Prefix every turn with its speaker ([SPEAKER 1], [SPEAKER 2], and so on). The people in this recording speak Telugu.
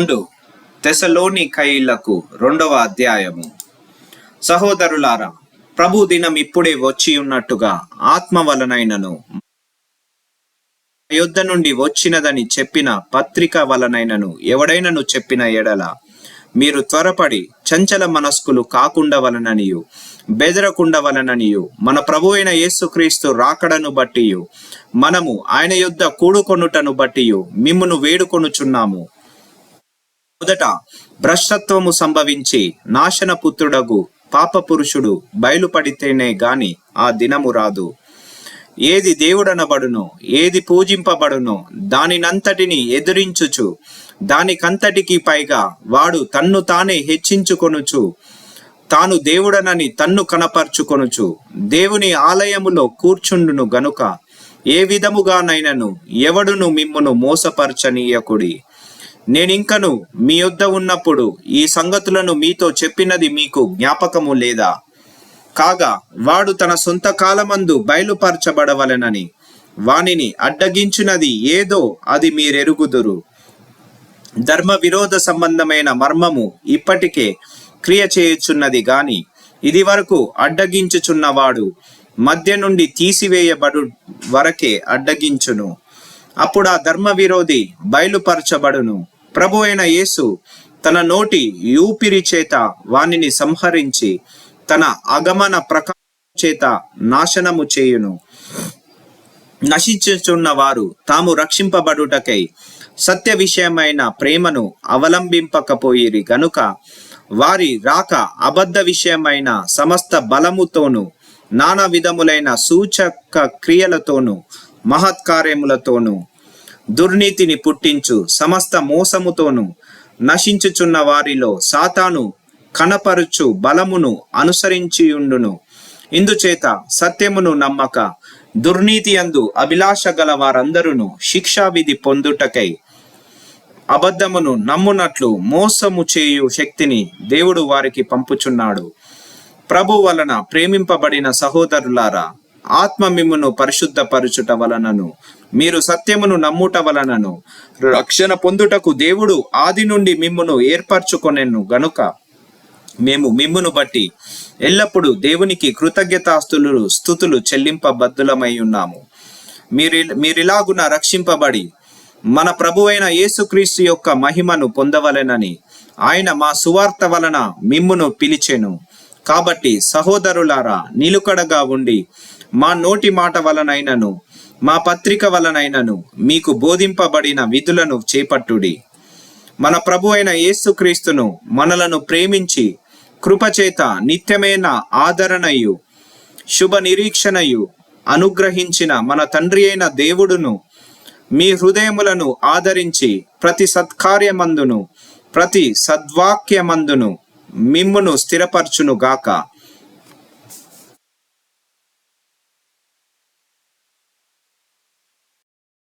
[SPEAKER 1] రెండు తెసలోని కైలకు రెండవ అధ్యాయము. సహోదరులారా ప్రభు దినం ఇప్పుడే వచ్చి ఉన్నట్టుగా ఆత్మ వలనైనను యుద్ధ నుండి వచ్చినదని చెప్పిన పత్రిక వలనైనను ఎవడైనను చెప్పిన ఎడల మీరు త్వరపడి చంచల మనస్కులు కాకుండా వలననియు బెదరకుండా వలననియు మన ప్రభు అయిన యేసుక్రీస్తు రాకడను బట్టియు మనము ఆయన యుద్ధ కూడుకొనుటను బట్టియు మిమ్మును వేడుకొనుచున్నాము. మొదట భ్రష్టత్వము సంభవించి నాశన పుత్రుడగు పాప పురుషుడు బయలుపడితేనే గాని ఆ దినము రాదు. ఏది దేవుడనబడును ఏది పూజింపబడునో దానినంతటిని ఎదిరించుచు దానికంతటికి పైగా వాడు తన్ను తానే హెచ్చించుకొనుచు తాను దేవుడనని తన్ను కనపర్చుకొనుచు దేవుని ఆలయములో కూర్చుండును గనుక ఏ విధముగానైనను ఎవడును మిమ్మును మోసపరచనీయకుడి? నేనింకను మీ యొద్ద ఉన్నప్పుడు ఈ సంగతులను మీతో చెప్పినది మీకు జ్ఞాపకము లేదా? కాగా వాడు తన సొంత కాలమందు బయలుపరచబడవలెనని వానిని అడ్డగించినది ఏదో అది మీరెరుగుదురు. ధర్మ విరోధ సంబంధమైన మర్మము ఇప్పటికే క్రియ చేయుచున్నది గాని ఇది వరకు అడ్డగించుచున్నవాడు మధ్య నుండి తీసివేయబడు వరకే అడ్డగించును. అప్పుడు ఆ ధర్మ విరోధి బయలుపరచబడును. ప్రభు అయిన యేసు తన నోటి యూపిరి చేత వానిని సంహరించి తన అగమన ప్రకాశం చేత నాశనము చేయును. నశించుచున్న వారు తాము రక్షింపబడుటకై సత్య విషయమైన ప్రేమను అవలంబింపకపోయిరి గనుక వారి రాక అబద్ధ విషయమైన సమస్త బలముతోను నానా విధములైన సూచక క్రియలతోను మహత్కార్యములతోనూ దుర్నీతిని పుట్టించు సమస్త మోసముతోను నశించుచున్న వారిలో సాతాను కనపరుచు బలమును అనుసరించియుండును. ఇందుచేత సత్యమును నమ్మక దుర్నీతి అందు అభిలాష గల వారందరూ శిక్షావిధి పొందుటకై అబద్ధమును నమ్మునట్లు మోసము చేయు శక్తిని దేవుడు వారికి పంపుచున్నాడు. ప్రభు వలన ప్రేమింపబడిన సహోదరులారా ఆత్మ మిమ్మును పరిశుద్ధపరచుట వలనను మీరు సత్యమును నమ్ముట వలనను. రక్షణ పొందుటకు దేవుడు ఆది నుండి మిమ్మును ఏర్పరచుకొనెను గనుక మేము మిమ్మును బట్టి ఎల్లప్పుడూ దేవునికి కృతజ్ఞతాస్తులు స్థుతులు చెల్లింపబద్ధులమై ఉన్నాము. మీరు మీరిలాగున రక్షింపబడి మన ప్రభువైన యేసుక్రీస్తు యొక్క మహిమను పొందవలెనని ఆయన మా సువార్త వలన మిమ్మును పిలిచెను. కాబట్టి సహోదరులారా నిలుకడగా ఉండి మా నోటి మాట వలనైనను మా పత్రిక వలనైనను మీకు బోధింపబడిన విధులను చేపట్టుడి. మన ప్రభు అయిన యేసుక్రీస్తును మనలను ప్రేమించి కృపచేత నిత్యమైన ఆదరణయు శుభ నిరీక్షణయు అనుగ్రహించిన మన తండ్రి అయిన దేవుడును మీ హృదయములను ఆదరించి ప్రతి సత్కార్యమందును ప్రతి సద్వాక్యమందును మిమ్మును స్థిరపరచునుగాక. గాక